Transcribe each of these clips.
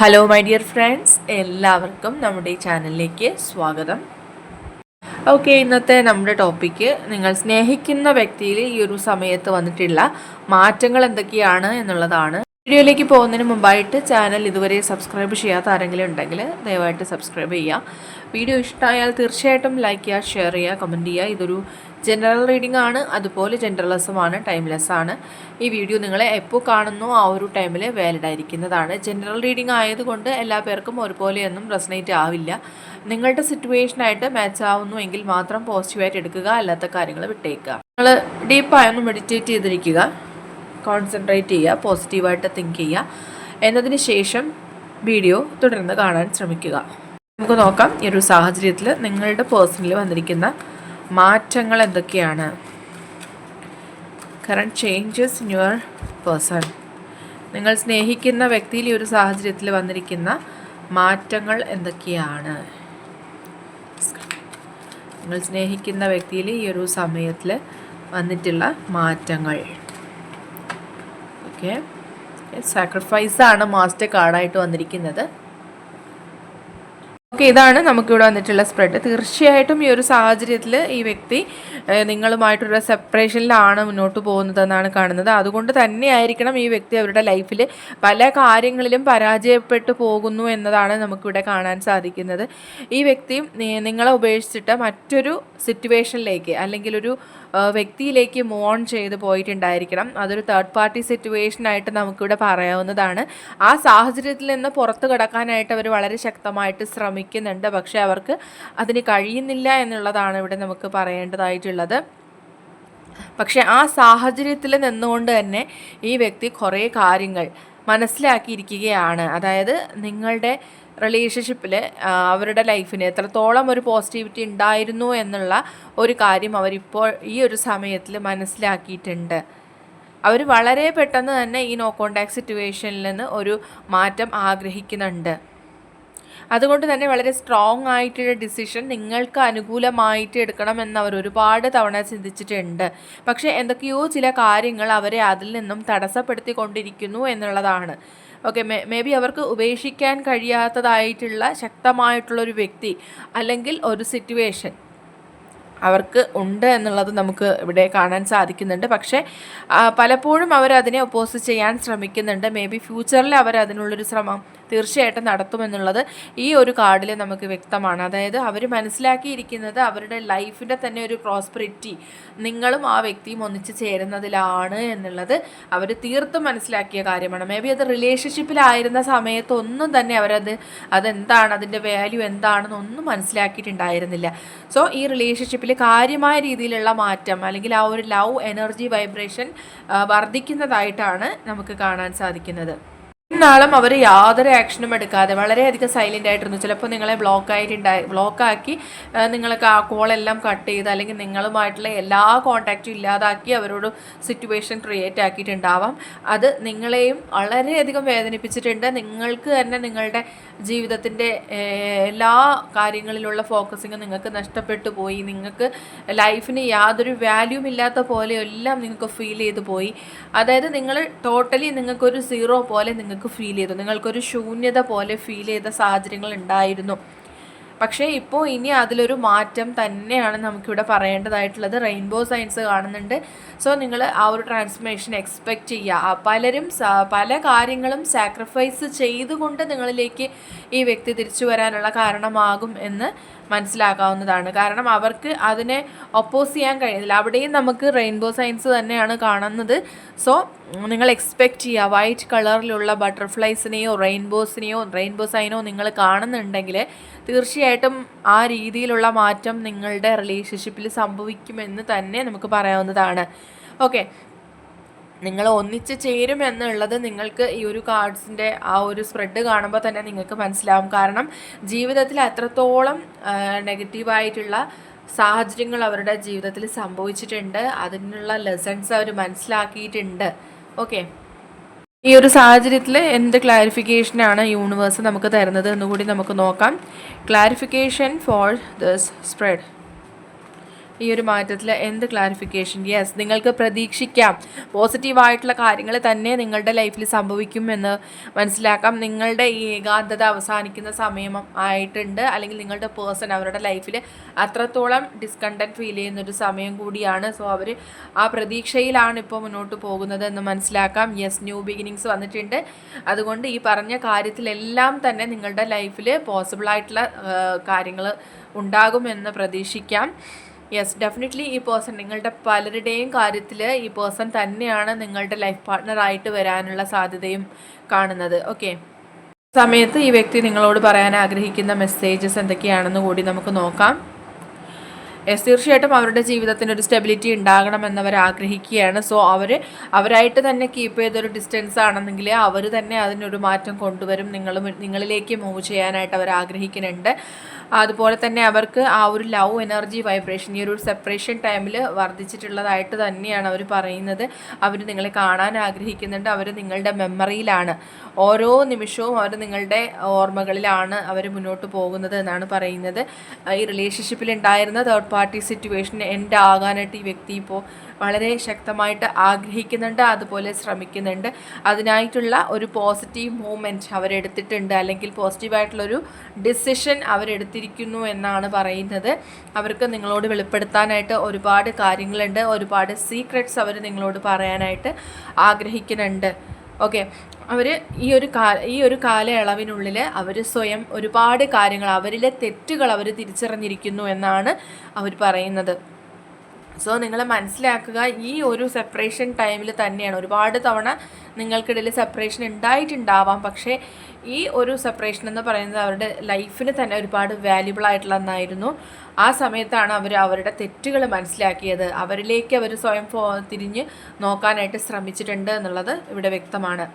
Hello my dear friends എല്ലാവർക്കും നമ്മുടെ ഈ ചാനലിലേക്ക് സ്വാഗതം. ഓക്കെ ഇന്നത്തെ നമ്മുടെ ടോപ്പിക്ക് നിങ്ങൾ സ്നേഹിക്കുന്ന വ്യക്തിയിൽ ഈ ഒരു സമയത്ത് വന്നിട്ടുള്ള മാറ്റങ്ങൾ എന്തൊക്കെയാണ് എന്നുള്ളതാണ്. വീഡിയോയിലേക്ക് പോകുന്നതിന് മുമ്പായിട്ട് ചാനൽ ഇതുവരെ സബ്സ്ക്രൈബ് ചെയ്യാത്ത ആരെങ്കിലും ഉണ്ടെങ്കിൽ ദയവായിട്ട് സബ്സ്ക്രൈബ് ചെയ്യുക. വീഡിയോ ഇഷ്ടമായാൽ തീർച്ചയായിട്ടും ലൈക്ക് ചെയ്യുക ഷെയർ ചെയ്യുക കമന്റ് ചെയ്യുക. ഇതൊരു ജനറൽ റീഡിംഗ് ആണ്. അതുപോലെ ജനറലിസമാണ് ടൈംലെസ് ആണ്. ഈ വീഡിയോ നിങ്ങളെ എപ്പോൾ കാണുന്നോ ആ ഒരു ടൈമിൽ വാലിഡ് ആയിരിക്കുന്നതാണ്. ജനറൽ റീഡിംഗ് ആയതുകൊണ്ട് എല്ലാ പേർക്കും ഒരുപോലെയൊന്നും റെസനേറ്റ് ആവില്ല. നിങ്ങളുടെ സിറ്റുവേഷനായിട്ട് മാച്ച് ആവുന്നു എങ്കിൽ മാത്രം പോസിറ്റീവായിട്ട് എടുക്കുക അല്ലാത്ത കാര്യങ്ങൾ വിട്ടേക്കുക. നിങ്ങൾ ഡീപ്പായൊന്ന് മെഡിറ്റേറ്റ് ചെയ്തിരിക്കുക. കോൺസെൻട്രേറ്റ് ചെയ്യുക പോസിറ്റീവായിട്ട് തിങ്ക് ചെയ്യുക. എന്നതിന് ശേഷം വീഡിയോ തുടർന്ന് കാണാൻ ശ്രമിക്കുക. നമുക്ക് നോക്കാം. ഈ ഒരു സാഹചര്യത്തിൽ നിങ്ങളുടെ പേഴ്സണലിൽ വന്നിരിക്കുന്ന മാറ്റങ്ങൾ എന്തൊക്കെയാണ്? Current changes in your person നിങ്ങൾ സ്നേഹിക്കുന്ന വ്യക്തിയിൽ ഈ ഒരു സാഹചര്യത്തിൽ വന്നിരിക്കുന്ന മാറ്റങ്ങൾ എന്തൊക്കെയാണ്? നിങ്ങൾ സ്നേഹിക്കുന്ന വ്യക്തിയിൽ ഈ ഒരു സമയത്തിൽ വന്നിട്ടുള്ള മാറ്റങ്ങൾ. ഓക്കെ സാക്രിഫൈസാണ് മാസ്റ്റർ കാർഡായിട്ട് വന്നിരിക്കുന്നത്. ഓക്കെ ഇതാണ് നമുക്കിവിടെ വന്നിട്ടുള്ള സ്പ്രെഡ് തീർച്ചയായിട്ടും ഈ ഒരു സാഹചര്യത്തിൽ ഈ വ്യക്തി നിങ്ങളുമായിട്ടൊരു സെപ്പറേഷനിലാണ് മുന്നോട്ട് പോകുന്നതെന്നാണ് കാണുന്നത്. അതുകൊണ്ട് തന്നെയായിരിക്കണം ഈ വ്യക്തി അവരുടെ ലൈഫിൽ പല കാര്യങ്ങളിലും പരാജയപ്പെട്ടു പോകുന്നു എന്നതാണ് നമുക്കിവിടെ കാണാൻ സാധിക്കുന്നത്. ഈ വ്യക്തി നിങ്ങളെ ഉപേക്ഷിച്ചിട്ട് മറ്റൊരു സിറ്റുവേഷനിലേക്ക് അല്ലെങ്കിൽ ഒരു വ്യക്തിയിലേക്ക് മൂവ് ഓൺ ചെയ്ത് പോയിട്ടുണ്ടായിരിക്കണം. അതൊരു തേർഡ് പാർട്ടി സിറ്റുവേഷൻ ആയിട്ട് നമുക്കിവിടെ പറയാവുന്നതാണ്. ആ സാഹചര്യത്തിൽ നിന്ന് പുറത്തു കടക്കാനായിട്ട് അവർ വളരെ ശക്തമായിട്ട് ശ്രമിക്കുന്നുണ്ട്. പക്ഷേ അവർക്ക് അതിന് കഴിയുന്നില്ല എന്നുള്ളതാണ് ഇവിടെ നമുക്ക് പറയേണ്ടതായിട്ടുള്ളത്. പക്ഷേ ആ സാഹചര്യത്തിൽ നിന്നുകൊണ്ട് തന്നെ ഈ വ്യക്തി കുറേ കാര്യങ്ങൾ മനസ്സിലാക്കിയിരിക്കുകയാണ്. അതായത് നിങ്ങളുടെ റിലേഷൻഷിപ്പിൽ അവരുടെ ലൈഫിന് എത്രത്തോളം ഒരു പോസിറ്റിവിറ്റി ഉണ്ടായിരുന്നു എന്നുള്ള ഒരു കാര്യം അവരിപ്പോൾ ഈ ഒരു സമയത്തിൽ മനസ്സിലാക്കിയിട്ടുണ്ട്. അവർ വളരെ പെട്ടെന്ന് തന്നെ ഈ നോ കോണ്ടാക്ട് സിറ്റുവേഷനിൽ നിന്ന് ഒരു മാറ്റം ആഗ്രഹിക്കുന്നുണ്ട്. അതുകൊണ്ട് തന്നെ വളരെ സ്ട്രോങ് ആയിട്ടുള്ള ഡിസിഷൻ നിങ്ങൾക്ക് അനുകൂലമായിട്ട് എടുക്കണമെന്ന് അവർ ഒരുപാട് തവണ ചിന്തിച്ചിട്ടുണ്ട്. പക്ഷേ എന്തൊക്കെയോ ചില കാര്യങ്ങൾ അവരെ അതിൽ നിന്നും തടസ്സപ്പെടുത്തിക്കൊണ്ടിരിക്കുന്നു എന്നുള്ളതാണ്. ഓക്കെ മേ മേ ബി അവർക്ക് ഉപേക്ഷിക്കാൻ കഴിയാത്തതായിട്ടുള്ള ശക്തമായിട്ടുള്ളൊരു വ്യക്തി അല്ലെങ്കിൽ ഒരു സിറ്റുവേഷൻ അവർക്ക് ഉണ്ട് എന്നുള്ളത് നമുക്ക് ഇവിടെ കാണാൻ സാധിക്കുന്നുണ്ട്. പക്ഷേ പലപ്പോഴും അവർ അതിനെ ഒപ്പോസ് ചെയ്യാൻ ശ്രമിക്കുന്നുണ്ട്. മേ ബി ഫ്യൂച്ചറിൽ അവർ ശ്രമം തീർച്ചയായിട്ടും നടത്തുമെന്നുള്ളത് ഈ ഒരു കാർഡിൽ നമുക്ക് വ്യക്തമാണ്. അതായത് അവർ മനസ്സിലാക്കിയിരിക്കുന്നത് അവരുടെ ലൈഫിന്റെ തന്നെ ഒരു പ്രോസ്പെറിറ്റി നിങ്ങളും ആ വ്യക്തിയും ഒന്നിച്ച് ചേരുന്നതിലാണ് എന്നുള്ളത് അവർ തീർത്തും മനസ്സിലാക്കിയ കാര്യമാണ്. മേ ബി അത് റിലേഷൻഷിപ്പിലായിരുന്ന സമയത്തൊന്നും തന്നെ അവരത് അതെന്താണ് അതിന്റെ വാല്യൂ എന്താണെന്നൊന്നും മനസ്സിലാക്കിയിട്ടുണ്ടായിരുന്നില്ല. സോ ഈ റിലേഷൻഷിപ്പിൽ കാര്യമായ രീതിയിലുള്ള മാറ്റം അല്ലെങ്കിൽ ആ ഒരു ലവ് എനർജി വൈബ്രേഷൻ വർദ്ധിക്കുന്നതായിട്ടാണ് നമുക്ക് കാണാൻ സാധിക്കുന്നത്. ഇന്നാളും അവർ യാതൊരു ആക്ഷനും എടുക്കാതെ വളരെയധികം സൈലന്റ് ആയിട്ടിരുന്നു. ചിലപ്പോൾ നിങ്ങളെ ബ്ലോക്ക് ആയിട്ടുണ്ടായി ബ്ലോക്കാക്കി നിങ്ങൾക്ക് ആ കോളെല്ലാം കട്ട് ചെയ്ത് അല്ലെങ്കിൽ നിങ്ങളുമായിട്ടുള്ള എല്ലാ കോണ്ടാക്റ്റും ഇല്ലാതാക്കി അവരോട് സിറ്റുവേഷൻ ക്രിയേറ്റ് ആക്കിയിട്ടുണ്ടാവാം. അത് നിങ്ങളെയും വളരെയധികം വേദനിപ്പിച്ചിട്ടുണ്ട്. നിങ്ങൾക്ക് തന്നെ നിങ്ങളുടെ ജീവിതത്തിന്റെ എല്ലാ കാര്യങ്ങളിലുള്ള ഫോക്കസിങ് നിങ്ങൾക്ക് നഷ്ടപ്പെട്ടു പോയി. നിങ്ങൾക്ക് ലൈഫിന് യാതൊരു വാല്യൂം ഇല്ലാത്ത പോലെയെല്ലാം നിങ്ങൾക്ക് ഫീൽ ചെയ്തു പോയി. അതായത് നിങ്ങൾ ടോട്ടലി നിങ്ങൾക്കൊരു സീറോ പോലെ നിങ്ങൾക്ക് ഫീൽ ചെയ്തു. നിങ്ങൾക്കൊരു ശൂന്യത പോലെ ഫീൽ ചെയ്ത സാഹചര്യങ്ങൾ ഉണ്ടായിരുന്നു. പക്ഷേ ഇപ്പോൾ ഇനി അതിലൊരു മാറ്റം തന്നെയാണ് നമുക്കിവിടെ പറയേണ്ടതായിട്ടുള്ളത്. റെയിൻബോ സയൻസ് കാണുന്നുണ്ട്. സോ നിങ്ങൾ ആ ഒരു ട്രാൻസ്ഫർമേഷൻ എക്സ്പെക്റ്റ് ചെയ്യുക. പലരും പല കാര്യങ്ങളും സാക്രിഫൈസ് ചെയ്തുകൊണ്ട് നിങ്ങളിലേക്ക് ഈ വ്യക്തി തിരിച്ചു വരാനുള്ള കാരണമാകും എന്ന് മനസ്സിലാക്കാവുന്നതാണ്. കാരണം അവർക്ക് അതിനെ ഒപ്പോസ് ചെയ്യാൻ കഴിയുന്നില്ല. അവിടെയും നമുക്ക് റെയിൻബോ സയൻസ് തന്നെയാണ് കാണുന്നത്. സോ നിങ്ങൾ എക്സ്പെക്റ്റ് ചെയ്യുക വൈറ്റ് കളറിലുള്ള ബട്ടർഫ്ലൈസിനെയോ റെയിൻബോസിനെയോ റെയിൻബോ സൈനോ നിങ്ങൾ കാണുന്നുണ്ടെങ്കിൽ തീർച്ചയായിട്ടും ആ രീതിയിലുള്ള മാറ്റം നിങ്ങളുടെ റിലേഷൻഷിപ്പിൽ സംഭവിക്കുമെന്ന് തന്നെ നമുക്ക് പറയാവുന്നതാണ്. ഓക്കെ നിങ്ങൾ ഒന്നിച്ച് ചേരും എന്നുള്ളത് നിങ്ങൾക്ക് ഈ ഒരു കാർഡ്സിന്റെ ആ ഒരു സ്പ്രെഡ് കാണുമ്പോൾ തന്നെ നിങ്ങൾക്ക് മനസ്സിലാവും. കാരണം ജീവിതത്തിൽ അത്രത്തോളം നെഗറ്റീവായിട്ടുള്ള സാഹചര്യങ്ങൾ അവരുടെ ജീവിതത്തിൽ സംഭവിച്ചിട്ടുണ്ട്. അതിനുള്ള ലെസൺസ് അവർ മനസ്സിലാക്കിയിട്ടുണ്ട്. ഓക്കെ ഈ ഒരു സാഹചര്യത്തിൽ എന്ത് ക്ലാരിഫിക്കേഷനാണ് യൂണിവേഴ്സ് നമുക്ക് തരുന്നത് എന്നുകൂടി നമുക്ക് നോക്കാം. ക്ലാരിഫിക്കേഷൻ ഫോർ ദിസ് സ്പ്രെഡ് ഈ ഒരു മാറ്റത്തിൽ എന്ത് ക്ലാരിഫിക്കേഷൻ യെസ് നിങ്ങൾക്ക് പ്രതീക്ഷിക്കാം. പോസിറ്റീവായിട്ടുള്ള കാര്യങ്ങൾ തന്നെ നിങ്ങളുടെ ലൈഫിൽ സംഭവിക്കുമെന്ന് മനസ്സിലാക്കാം. നിങ്ങളുടെ ഈ ഏകാന്തത അവസാനിക്കുന്ന സമയം ആയിട്ടുണ്ട്. അല്ലെങ്കിൽ നിങ്ങളുടെ പേഴ്സൺ അവരുടെ ലൈഫിൽ അത്രത്തോളം ഡിസ്കണ്ടന്റ് ഫീൽ ചെയ്യുന്ന ഒരു സമയം കൂടിയാണ്. സോ അവർ ആ പ്രതീക്ഷയിലാണ് ഇപ്പോൾ മുന്നോട്ട് പോകുന്നത് എന്ന് മനസ്സിലാക്കാം. യെസ് ന്യൂ ബിഗിനിങ്സ് വന്നിട്ടുണ്ട്. അതുകൊണ്ട് ഈ പറഞ്ഞ കാര്യത്തിലെല്ലാം തന്നെ നിങ്ങളുടെ ലൈഫിൽ പോസിബിളായിട്ടുള്ള കാര്യങ്ങൾ ഉണ്ടാകുമെന്ന് പ്രതീക്ഷിക്കാം. യെസ് ഡെഫിനറ്റ്ലി ഈ പേഴ്സൺ നിങ്ങളുടെ പലരുടെയും കാര്യത്തിൽ ഈ പേഴ്സൺ തന്നെയാണ് നിങ്ങളുടെ ലൈഫ് പാർട്ട്ണറായിട്ട് വരാനുള്ള സാധ്യതയും കാണുന്നത്. ഓക്കെ സമയത്ത് ഈ വ്യക്തി നിങ്ങളോട് പറയാൻ ആഗ്രഹിക്കുന്ന മെസ്സേജസ് എന്തൊക്കെയാണെന്ന് കൂടി നമുക്ക് നോക്കാം. യെസ് തീർച്ചയായിട്ടും അവരുടെ ജീവിതത്തിന് ഒരു സ്റ്റെബിലിറ്റി ഉണ്ടാകണമെന്ന് അവർ ആഗ്രഹിക്കുകയാണ്. സോ അവർ അവരായിട്ട് തന്നെ കീപ്പ് ചെയ്തൊരു ഡിസ്റ്റൻസ് ആണെന്നെങ്കിൽ അവർ തന്നെ അതിനൊരു മാറ്റം കൊണ്ടുവരും. നിങ്ങളും നിങ്ങളിലേക്ക് മൂവ് ചെയ്യാനായിട്ട് അവർ ആഗ്രഹിക്കുന്നുണ്ട്. അതുപോലെ തന്നെ അവർക്ക് ആ ഒരു ലവ് എനർജി വൈബ്രേഷൻ ഈ ഒരു സെപ്പറേഷൻ ടൈമിൽ വർദ്ധിച്ചിട്ടുള്ളതായിട്ട് തന്നെയാണ് അവർ പറയുന്നത്. അവർ നിങ്ങളെ കാണാൻ ആഗ്രഹിക്കുന്നുണ്ട്. അവർ നിങ്ങളുടെ മെമ്മറിയിലാണ് ഓരോ നിമിഷവും അവർ നിങ്ങളുടെ ഓർമ്മകളിലാണ് അവർ മുന്നോട്ട് പോകുന്നത് എന്നാണ് പറയുന്നത്. ഈ റിലേഷൻഷിപ്പിൽ ഉണ്ടായിരുന്ന തേർഡ് പാർട്ടി സിറ്റുവേഷൻ എൻഡ് ആകാനായിട്ട് ഈ വ്യക്തി ഇപ്പോൾ വളരെ ശക്തമായിട്ട് ആഗ്രഹിക്കുന്നുണ്ട് അതുപോലെ ശ്രമിക്കുന്നുണ്ട്. അതിനായിട്ടുള്ള ഒരു പോസിറ്റീവ് മൂവ്മെന്റ് അവരെടുത്തിട്ടുണ്ട്. അല്ലെങ്കിൽ പോസിറ്റീവായിട്ടുള്ളൊരു ഡിസിഷൻ അവരെടുത്തിരിക്കുന്നു എന്നാണ് പറയുന്നത്. അവർക്ക് നിങ്ങളോട് വെളിപ്പെടുത്താനായിട്ട് ഒരുപാട് കാര്യങ്ങളുണ്ട്. ഒരുപാട് സീക്രട്സ് അവർ നിങ്ങളോട് പറയാനായിട്ട് ആഗ്രഹിക്കുന്നുണ്ട്. ഓക്കെ അവർ ഈ ഒരു കാ ഈ ഒരു കാലയളവിനുള്ളിൽ അവർ സ്വയം ഒരുപാട് കാര്യങ്ങൾ അവരിലെ തെറ്റുകൾ അവർ തിരിച്ചറിഞ്ഞിരിക്കുന്നു എന്നാണ് അവർ പറയുന്നത്. സോ നിങ്ങൾ മനസ്സിലാക്കുക ഈ ഒരു സെപ്പറേഷൻ ടൈമിൽ തന്നെയാണ് ഒരുപാട് തവണ നിങ്ങൾക്കിടയിൽ സെപ്പറേഷൻ ഉണ്ടായിട്ടുണ്ടാവാം പക്ഷേ ഈ ഒരു സെപ്പറേഷൻ എന്ന് പറയുന്നത് അവരുടെ ലൈഫിന് തന്നെ ഒരുപാട് വാല്യുബിൾ ആയിട്ടുള്ള ഒന്നായിരുന്നു. ആ സമയത്താണ് അവർ അവരുടെ തെറ്റുകൾ മനസ്സിലാക്കിയത്. അവരിലേക്ക് അവർ സ്വയം തിരിഞ്ഞ് നോക്കാനായിട്ട് ശ്രമിച്ചിട്ടുണ്ട് എന്നുള്ളത് ഇവിടെ വ്യക്തമാണ്.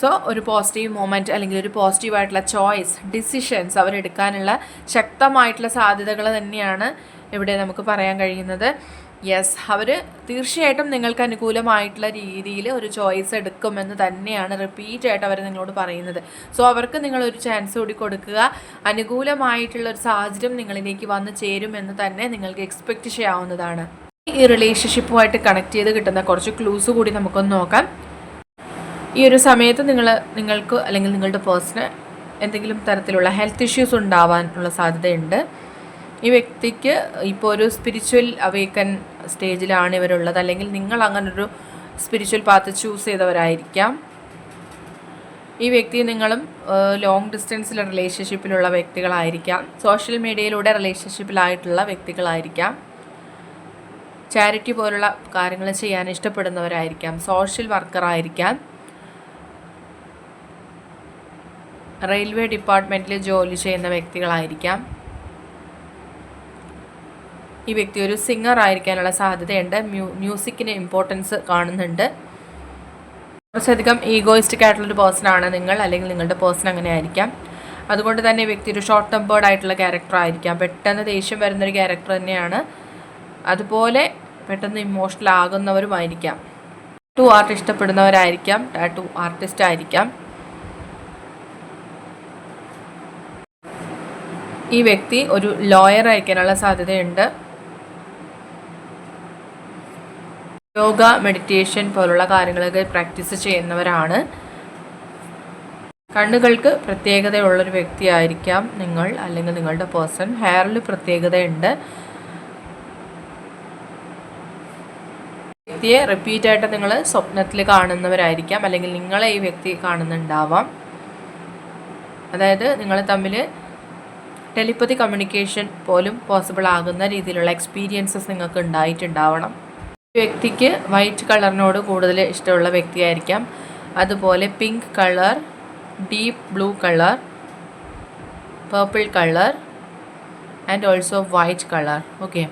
സോ ഒരു പോസിറ്റീവ് മൂമെന്റ് അല്ലെങ്കിൽ ഒരു പോസിറ്റീവായിട്ടുള്ള ചോയ്സ് ഡിസിഷൻസ് അവരെടുക്കാനുള്ള ശക്തമായിട്ടുള്ള സാധ്യതകൾ തന്നെയാണ് ഇവിടെ നമുക്ക് പറയാൻ കഴിയുന്നത്. യെസ് അവർ തീർച്ചയായിട്ടും നിങ്ങൾക്ക് അനുകൂലമായിട്ടുള്ള രീതിയിൽ ഒരു ചോയ്സ് എടുക്കുമെന്ന് തന്നെയാണ് റിപ്പീറ്റ് ആയിട്ട് അവർ നിങ്ങളോട് പറയുന്നത്. സോ അവർക്ക് നിങ്ങളൊരു ചാൻസ് കൂടി കൊടുക്കുക. അനുകൂലമായിട്ടുള്ള ഒരു സാഹചര്യം നിങ്ങളിലേക്ക് വന്ന് ചേരുമെന്ന് തന്നെ നിങ്ങൾക്ക് എക്സ്പെക്റ്റ് ചെയ്യാവുന്നതാണ്. ഈ റിലേഷൻഷിപ്പുമായിട്ട് കണക്ട് ചെയ്ത് കിട്ടുന്ന കുറച്ച് ക്ലൂസ് കൂടി നമുക്കൊന്ന് നോക്കാം. ഈ ഒരു സമയത്ത് നിങ്ങൾ നിങ്ങൾക്ക് അല്ലെങ്കിൽ നിങ്ങളുടെ പേഴ്സണ് എന്തെങ്കിലും തരത്തിലുള്ള ഹെൽത്ത് ഇഷ്യൂസ് ഉണ്ടാവാനുള്ള സാധ്യതയുണ്ട്. ഈ വ്യക്തിക്ക് ഇപ്പോൾ ഒരു സ്പിരിച്വൽ അവേക്കൻ സ്റ്റേജിലാണ് ഇവരുള്ളത്. അല്ലെങ്കിൽ നിങ്ങൾ അങ്ങനൊരു സ്പിരിച്വൽ പാത്ത് ചൂസ് ചെയ്തവരായിരിക്കാം. ഈ വ്യക്തി നിങ്ങളും ലോങ് ഡിസ്റ്റൻസിൽ റിലേഷൻഷിപ്പിലുള്ള വ്യക്തികളായിരിക്കാം. സോഷ്യൽ മീഡിയയിലൂടെ റിലേഷൻഷിപ്പിലായിട്ടുള്ള വ്യക്തികളായിരിക്കാം. ചാരിറ്റി പോലുള്ള കാര്യങ്ങൾ ചെയ്യാൻ ഇഷ്ടപ്പെടുന്നവരായിരിക്കാം. സോഷ്യൽ വർക്കറായിരിക്കാം റെയിൽവേ ഡിപ്പാർട്ട്മെന്റിൽ ജോലി ചെയ്യുന്ന വ്യക്തികളായിരിക്കാം. ഈ വ്യക്തി ഒരു സിംഗർ ആയിരിക്കാനുള്ള സാധ്യതയുണ്ട്. മ്യൂ മ്യൂസിക്കിന് ഇമ്പോർട്ടൻസ് കാണുന്നുണ്ട്. കുറച്ചധികം ഈഗോയിസ്റ്റിക് ആയിട്ടുള്ളൊരു പേഴ്സൺ ആണ് നിങ്ങൾ അല്ലെങ്കിൽ നിങ്ങളുടെ പേഴ്സൺ അങ്ങനെ ആയിരിക്കാം അതുകൊണ്ട് തന്നെ വ്യക്തി ഒരു ഷോർട്ട് ടെമ്പേർഡ് ആയിട്ടുള്ള ക്യാരക്ടർ ആയിരിക്കാം. പെട്ടെന്ന് ദേഷ്യം വരുന്നൊരു ക്യാരക്ടർ തന്നെയാണ്. അതുപോലെ പെട്ടെന്ന് ഇമോഷണൽ ആകുന്നവരുമായിരിക്കാം. ടാറ്റു ആർട്ട് ഇഷ്ടപ്പെടുന്നവരായിരിക്കാം. ടാറ്റു ആർട്ടിസ്റ്റ് ആയിരിക്കാം. ഈ വ്യക്തി ഒരു ലോയർ അയക്കാനുള്ള സാധ്യതയുണ്ട്. യോഗ മെഡിറ്റേഷൻ പോലുള്ള കാര്യങ്ങളൊക്കെ പ്രാക്ടീസ് ചെയ്യുന്നവരാണ്. കണ്ണുകൾക്ക് പ്രത്യേകതയുള്ളൊരു വ്യക്തിയായിരിക്കാം നിങ്ങൾ അല്ലെങ്കിൽ നിങ്ങളുടെ പേഴ്സൺ. ഹെയറിൽ പ്രത്യേകതയുണ്ട്. വ്യക്തിയെ റിപ്പീറ്റായിട്ട് നിങ്ങൾ സ്വപ്നത്തിൽ കാണുന്നവരായിരിക്കാം അല്ലെങ്കിൽ നിങ്ങളെ ഈ വ്യക്തി കാണുന്നുണ്ടാവാം. അതായത് നിങ്ങൾ തമ്മിൽ ടെലിപ്പതി കമ്മ്യൂണിക്കേഷൻ പോലും പോസിബിൾ ആകുന്ന രീതിയിലുള്ള എക്സ്പീരിയൻസസ് നിങ്ങൾക്ക് ഉണ്ടായിട്ടുണ്ടാവണം. വ്യക്തിക്ക് വൈറ്റ് കളറിനോട് കൂടുതൽ ഇഷ്ടമുള്ള വ്യക്തിയായിരിക്കാം. അതുപോലെ pink colour deep blue colour purple colour and also white colour okay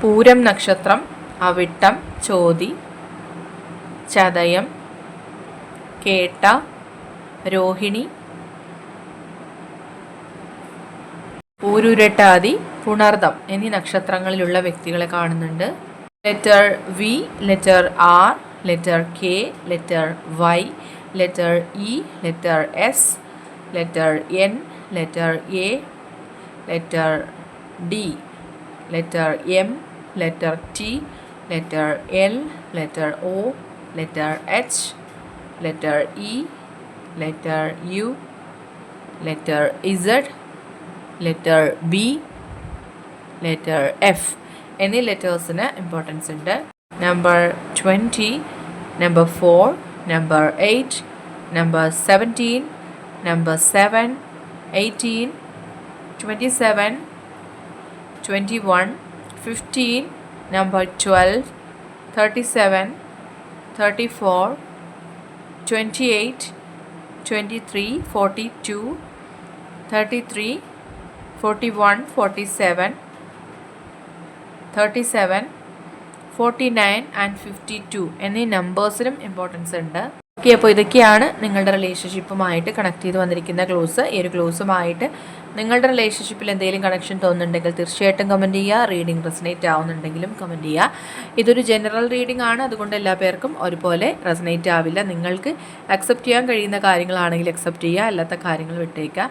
Pooram നക്ഷത്രം അവിട്ടം ചോതി ചതയം കേട്ട രോഹിണി പൂരുരട്ടാതി പുണർദം എന്നീ നക്ഷത്രങ്ങളിലുള്ള വ്യക്തികളെ കാണുന്നുണ്ട്. Letter V letter R letter K letter Y letter E letter S letter N letter A letter D letter M letter T letter L letter O letter H letter E letter U letter Z, letter B, letter F എന്നീ ലെറ്റേഴ്സിന് importance ഉണ്ട്. Number twenty number four number eight number seventeen number seven eighteen twenty seven twenty one fifteen number twelve thirty seven thirty four twenty eight twenty three forty two thirty three forty one forty seven thirty seven forty nine and fifty two എന്നീ നമ്പേഴ്സിനും importance ഉണ്ട്. Okay അപ്പോൾ ഇതൊക്കെയാണ് നിങ്ങളുടെ റിലേഷൻഷിപ്പുമായിട്ട് connect ചെയ്ത് വന്നിരിക്കുന്ന close ഈ ഒരു ക്ലോസുമായിട്ട് നിങ്ങളുടെ റിലേഷൻഷിപ്പിൽ എന്തെങ്കിലും കണക്ഷൻ തോന്നുന്നുണ്ടെങ്കിൽ തീർച്ചയായിട്ടും കമന്റ് ചെയ്യുക. റീഡിംഗ് റെസനേറ്റ് ആവുന്നുണ്ടെങ്കിലും കമന്റ് ചെയ്യുക. ഇതൊരു ജനറൽ റീഡിംഗ് ആണ്. അതുകൊണ്ട് എല്ലാ പേർക്കും ഒരുപോലെ റെസനേറ്റ് ആവില്ല. നിങ്ങൾക്ക് അക്സെപ്റ്റ് ചെയ്യാൻ കഴിയുന്ന കാര്യങ്ങളാണെങ്കിൽ അക്സെപ്റ്റ് ചെയ്യുക. അല്ലാത്ത കാര്യങ്ങൾ വിട്ടേക്കുക.